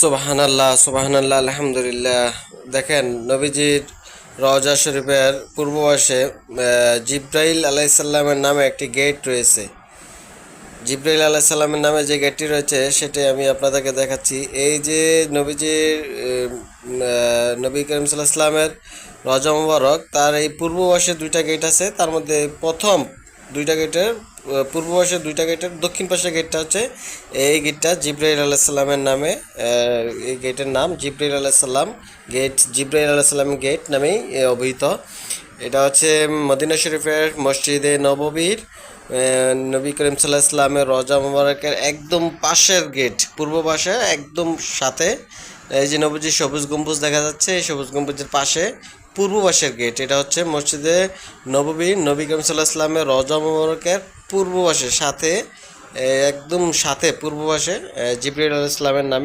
সুবাহান আল্লাহ আলহামদুলিল্লাহ। দেখেন নবীজির রওজা শরীফের পূর্ব পাশে আহ, জিব্রাইল আলাইসাল্লামের নামে একটি গেট রয়েছে। জিব্রাইল আলাইসাল্লামের নামে যে গেটটি রয়েছে সেটি আমি আপনাদেরকে দেখাচ্ছি। এই যে নবীজির নবী করিম সাল্লাহ ইসলামের রজা মুবারক তার এই পূর্ব পাশে দুইটা গেট আছে। তার মধ্যে প্রথম দুইটা গেটের পূর্ব পাশে দুইটা গেটের, দক্ষিণ পাশে গেটটা হচ্ছে এই গেটটা জিব্রাইল আলাইসাল্লামের নামে এই গেটের নাম জিব্রাইল আলাইসাল্লাম গেট, জিব্রাইল আলাইসাল্লাম গেট নামেই অভিহিত। এটা হচ্ছে মদিনা শরীফের মসজিদে নববীর নবী করিম সাল্লাহ ইসলামের রজা মুবারকের একদম পাশের গেট, পূর্ব পাশে একদম সাথে। এই যে নবীজির সবুজ গম্বুজ দেখা যাচ্ছে, এই সবুজ গম্বুজের পাশে পূর্ব পাশের গেট। এটা হচ্ছে মসজিদে নববী নবী করিম সাল্লাহ ইসলামের রজা মুবারকের পূর্ব পাশে সাথে একদম সাথে পূর্ব পাশে জিবরিল ইসলামের নামে